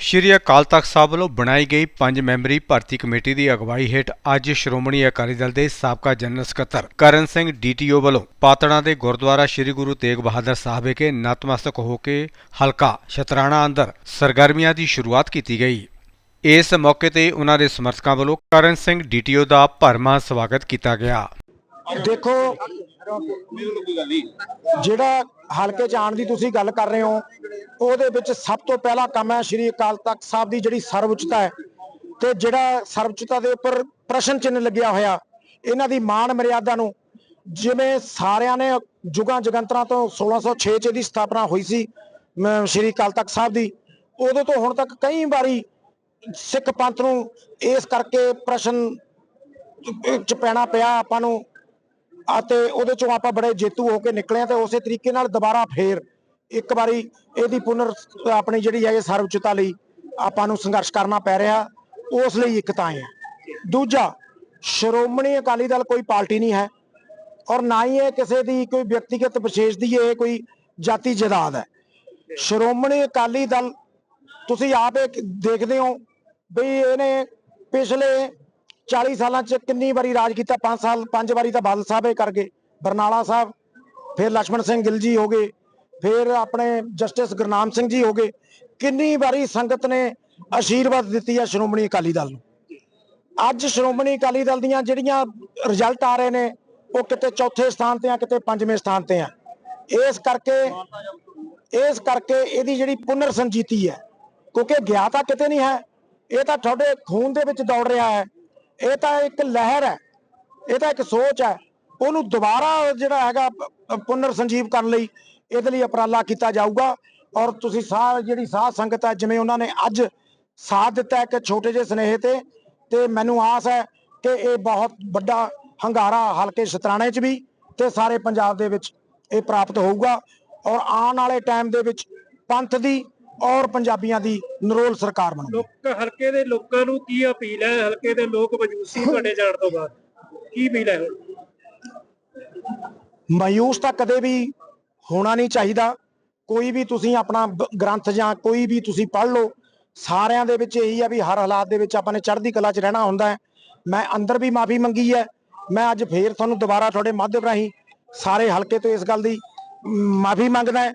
ਸ਼੍ਰੀ ਅਕਾਲ ਤਖਤ ਸਾਹਿਬ ਵੱਲੋਂ ਬਣਾਈ ਗਈ ਪੰਜ ਮੈਂਬਰੀ ਭਰਤੀ ਕਮੇਟੀ ਦੀ ਅਗਵਾਈ ਹੇਠ ਅੱਜ ਸ਼੍ਰੋਮਣੀ ਅਕਾਲੀ ਦਲ ਦੇ ਸਾਬਕਾ ਜਨਰਲ ਸਕੱਤਰ ਕਰਨ ਸਿੰਘ ਡੀਟੀਓ ਵੱਲੋਂ ਪਾਤੜਾਂ ਦੇ ਗੁਰਦੁਆਰਾ ਸ਼੍ਰੀ ਗੁਰੂ ਤੇਗ ਬਹਾਦਰ ਸਾਹਿਬ ਵਿਖੇ ਨਤਮਸਤਕ ਹੋ ਕੇ ਹਲਕਾ ਸ਼ਤਰਾਣਾ ਅੰਦਰ ਸਰਗਰਮੀਆਂ ਦੀ ਸ਼ੁਰੂਆਤ ਕੀਤੀ ਗਈ। ਇਸ ਮੌਕੇ ਤੇ ਉਹਨਾਂ ਦੇ ਸਮਰਥਕਾਂ ਵੱਲੋਂ ਕਰਨ ਸਿੰਘ ਡੀਟੀਓ ਦਾ ਭਰਮਾ ਸਵਾਗਤ ਕੀਤਾ ਗਿਆ। ਦੇਖੋ ਜਿਹੜਾ ਹਲਕੇ ਚ ਆਉਣ ਦੀ ਤੁਸੀਂ ਗੱਲ ਕਰ ਰਹੇ ਹੋ, ਉਹਦੇ ਵਿੱਚ ਸਭ ਤੋਂ ਪਹਿਲਾ ਕੰਮ ਹੈ ਸ਼੍ਰੀ ਅਕਾਲ ਤਖਤ ਸਾਹਿਬ ਦੀ ਜਿਹੜੀ ਸਰਵਉੱਚਤਾ ਹੈ ਤੇ ਜਿਹੜਾ ਸਰਵਉੱਚਤਾ ਦੇ ਉੱਪਰ ਪ੍ਰਸ਼ਨ ਚਿੰਨ੍ਹ ਲੱਗਿਆ ਹੋਇਆ, ਇਹਨਾਂ ਦੀ ਮਾਣ ਮਰਿਆਦਾ ਨੂੰ ਜਿਵੇਂ ਸਾਰਿਆਂ ਨੇ ਜੁਗਾਂ ਜਗੰਤਰਾਂ ਤੋਂ 1606 ਚ ਇਹਦੀ ਸਥਾਪਨਾ ਹੋਈ ਸੀ ਸ਼੍ਰੀ ਅਕਾਲ ਤਖਤ ਸਾਹਿਬ ਦੀ, ਉਦੋਂ ਤੋਂ ਹੁਣ ਤੱਕ ਕਈ ਵਾਰੀ ਸਿੱਖ ਪੰਥ ਨੂੰ ਇਸ ਕਰਕੇ ਪ੍ਰਸ਼ਨ ਚ ਪੈਣਾ ਪਿਆ ਆਪਾਂ ਨੂੰ ਅਤੇ ਉਹਦੇ ਚੋਂ ਆਪਾਂ ਬੜੇ ਜੇਤੂ ਹੋ ਕੇ ਨਿਕਲੇ ਆ ਤੇ ਉਸੇ ਤਰੀਕੇ ਨਾਲ ਦੁਬਾਰਾ ਫੇਰ ਇੱਕ ਵਾਰੀ ਇਹਦੀ ਪੁਨਰ ਆਪਣੀ ਜਿਹੜੀ ਹੈ ਇਹ ਸਰਵਉੱਚਤਾ ਲਈ ਆਪਾਂ ਨੂੰ ਸੰਘਰਸ਼ ਕਰਨਾ ਪੈ ਰਿਹਾ, ਉਸ ਲਈ ਇੱਕ ਤਾਂ ਹੈ। ਦੂਜਾ, ਸ਼੍ਰੋਮਣੀ ਅਕਾਲੀ ਦਲ ਕੋਈ ਪਾਰਟੀ ਨਹੀਂ ਹੈ ਔਰ ਨਾ ਹੀ ਇਹ ਕਿਸੇ ਦੀ ਕੋਈ ਵਿਅਕਤੀਗਤ ਵਿਸ਼ੇਸ਼ ਦੀ ਇਹ ਕੋਈ ਜਾਤੀ ਜਦਾਦ ਹੈ। ਸ਼੍ਰੋਮਣੀ ਅਕਾਲੀ ਦਲ, ਤੁਸੀਂ ਆਪ ਇਹ ਦੇਖਦੇ ਹੋ ਵੀ ਇਹਨੇ ਪਿਛਲੇ 40 ਸਾਲਾਂ 'ਚ ਕਿੰਨੀ ਵਾਰੀ ਰਾਜ ਕੀਤਾ? 5 ਸਾਲ 5 ਵਾਰੀ ਤਾਂ ਬਾਦਲ ਸਾਹਿਬ ਇਹ ਕਰ ਗਏ। ਬਰਨਾਲਾ ਸਾਹਿਬ, ਫਿਰ ਲక్ష్మణ ਸਿੰਘ ਗਿੱਲ ਜੀ ਹੋ ਗਏ। ਫਿਰ ਆਪਣੇ ਜਸਟਿਸ ਗੁਰਨਾਮ ਸਿੰਘ ਜੀ ਹੋ ਗਏ। ਕਿੰਨੀ ਵਾਰੀ ਸੰਗਤ ਨੇ ਆਸ਼ੀਰਵਾਦ ਦਿੱਤੀ ਹੈ ਸ਼੍ਰੋਮਣੀ ਅਕਾਲੀ ਦਲ ਨੂੰ? ਅੱਜ ਸ਼੍ਰੋਮਣੀ ਅਕਾਲੀ ਦਲ ਦੀਆਂ ਜਿਹੜੀਆਂ ਰਿਜ਼ਲਟ ਆ ਰਹੇ ਨੇ, ਉਹ ਕਿਤੇ ਚੌਥੇ ਸਥਾਨ ਤੇ ਆ, ਕਿਤੇ ਪੰਜਵੇਂ ਸਥਾਨ ਤੇ ਆ। ਇਸ ਕਰਕੇ ਇਸ ਕਰਕੇ ਇਹਦੀ ਜਿਹੜੀ ਪੁਨਰ ਸੰਜੀਤੀ ਹੈ, ਕਿਉਂਕਿ ਗਿਆ ਤਾਂ ਕਿਤੇ ਨਹੀਂ ਹੈ, ਇਹ ਤਾਂ ਤੁਹਾਡੇ ਖੂਨ ਦੇ ਵਿੱਚ ਦੌੜ ਰਿਹਾ ਹੈ। ਇਹ ਤਾਂ ਇੱਕ ਲਹਿਰ ਹੈ, ਇਹ ਤਾਂ ਇੱਕ ਸੋਚ ਹੈ। ਉਹਨੂੰ ਦੁਬਾਰਾ ਜਿਹੜਾ ਹੈਗਾ ਪੁਨਰ ਸੰਜੀਵ ਕਰਨ ਲਈ ਇਹਦੇ ਲਈ ਉਪਰਾਲਾ ਕੀਤਾ ਜਾਊਗਾ। ਔਰ ਤੁਸੀਂ ਸਾਹ ਜਿਹੜੀ ਸਾਹ ਸੰਗਤ ਹੈ, ਜਿਵੇਂ ਉਹਨਾਂ ਨੇ ਅੱਜ ਸਾਥ ਦਿੱਤਾ ਇੱਕ ਛੋਟੇ ਜਿਹੇ ਸਨੇਹ ਤੇ ਤੇ ਮੈਨੂੰ ਆਸ ਹੈ ਕਿ ਇਹ ਬਹੁਤ ਵੱਡਾ ਹੰਗਾਰਾ ਹਲਕੇ ਸ਼ਤਰਾਣੇ 'ਚ ਵੀ ਤੇ ਸਾਰੇ ਪੰਜਾਬ ਦੇ ਵਿੱਚ ਇਹ ਪ੍ਰਾਪਤ ਹੋਊਗਾ। ਔਰ ਆਉਣ ਵਾਲੇ ਟਾਈਮ ਦੇ ਵਿੱਚ ਪੰਥ ਦੀ ਔਰ ਪੰਜਾਬੀਆਂ ਦੀ ਨਰੋਲ ਸਰਕਾਰ ਬਣੂਗੀ ਲੋਕ ਹਲਕੇ ਦੇ ਲੋਕਾਂ ਨੂੰ ਕੀ ਅਪੀਲ ਹੈ? ਹਲਕੇ ਦੇ ਲੋਕ ਮਜੂਸੀ ਤੁਹਾਡੇ ਜਾਣ ਤੋਂ ਬਾਅਦ। ਕੀ ਅਪੀਲ ਹੈ? ਮਾਯੂਸ ਤਾਂ ਕਦੇ ਵੀ ਹੋਣਾ ਨਹੀਂ ਚਾਹੀਦਾ। ਕੋਈ ਵੀ ਤੁਸੀਂ ਆਪਣਾ ਗ੍ਰੰਥ ਜਾਂ ਕੋਈ ਵੀ ਤੁਸੀਂ ਪੜ੍ਹ ਲਓ ਸਾਰਿਆਂ ਦੇ ਵਿੱਚ ਇਹੀ ਆ ਵੀ ਹਰ ਹਾਲਾਤ ਦੇ ਵਿੱਚ ਆਪਾਂ ਨੇ ਚੜ੍ਹਦੀ ਕਲਾ 'ਚ ਰਹਿਣਾ ਹੁੰਦਾ ਹੈ। ਮੈਂ ਅੰਦਰ ਵੀ ਮਾਫੀ ਮੰਗੀ ਹੈ। ਮੈਂ ਅੱਜ ਫੇਰ ਤੁਹਾਨੂੰ ਦੁਬਾਰਾ ਤੁਹਾਡੇ ਮਾਧਿਅਮ ਰਾਹੀਂ ਸਾਰੇ ਹਲਕੇ ਤੋਂ ਇਸ ਗੱਲ ਦੀ ਮਾਫੀ ਮੰਗਦਾ ਹੈ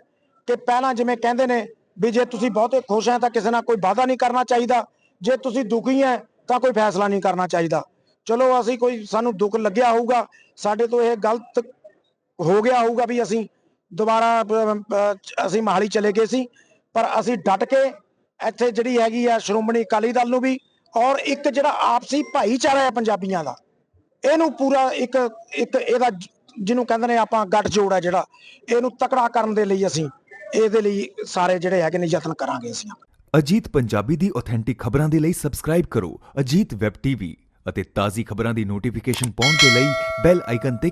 ਕਿ ਪਹਿਲਾਂ ਜਿਵੇਂ ਕਹਿੰਦੇ ਨੇ ਵੀ ਜੇ ਤੁਸੀਂ ਬਹੁਤੇ ਖੁਸ਼ ਹੈ ਤਾਂ ਕਿਸੇ ਨਾਲ ਕੋਈ ਵਾਅਦਾ ਨਹੀਂ ਕਰਨਾ ਚਾਹੀਦਾ। ਜੇ ਤੁਸੀਂ ਦੁਖੀ ਹੈ ਤਾਂ ਕੋਈ ਫੈਸਲਾ ਨਹੀਂ ਕਰਨਾ ਚਾਹੀਦਾ। ਚਲੋ ਅਸੀਂ ਕੋਈ ਸਾਨੂੰ ਦੁੱਖ ਲੱਗਿਆ ਹੋਊਗਾ, ਸਾਡੇ ਤੋਂ ਇਹ ਗਲਤ ਹੋ ਗਿਆ ਹੋਊਗਾ ਵੀ ਅਸੀਂ ਦੁਬਾਰਾ ਅਸੀਂ ਮਹਾਲੀ ਚਲੇ ਗਏ ਸੀ। ਪਰ ਅਸੀਂ ਡਟ ਕੇ ਇੱਥੇ ਜਿਹੜੀ ਹੈਗੀ ਆ ਸ਼੍ਰੋਮਣੀ ਅਕਾਲੀ ਦਲ ਨੂੰ ਵੀ ਔਰ ਇੱਕ ਜਿਹੜਾ ਆਪਸੀ ਭਾਈਚਾਰਾ ਹੈ ਪੰਜਾਬੀਆਂ ਦਾ, ਇਹਨੂੰ ਪੂਰਾ ਇੱਕ ਇੱਕ ਇਹਦਾ ਜਿਹਨੂੰ ਕਹਿੰਦੇ ਨੇ ਆਪਾਂ ਗੱਠ ਜੋੜ ਹੈ ਜਿਹੜਾ, ਇਹਨੂੰ ਤਕੜਾ ਕਰਨ ਦੇ ਲਈ ਅਸੀਂ ਇਹਦੇ ਲਈ ਸਾਰੇ ਜਿਹੜੇ ਹੈਗੇ ਨੇ ਯਤਨ ਕਰਾਂਗੇ ਅਸੀਂ ਅਜੀਤ ਪੰਜਾਬੀ ਦੀ ਆਥੈਂਟਿਕ ਖਬਰਾਂ ਦੇ ਲਈ ਸਬਸਕ੍ਰਾਈਬ ਕਰੋ। ਅਜੀਤ ਵੈਬ ਟੀਵੀ ਅਤੇ ਤਾਜ਼ੀ ਖਬਰਾਂ ਦੀ ਨੋਟੀਫਿਕੇਸ਼ਨ ਪਾਉਣ ਦੇ ਲਈ ਬੈਲ ਆਈਕਨ ਤੇ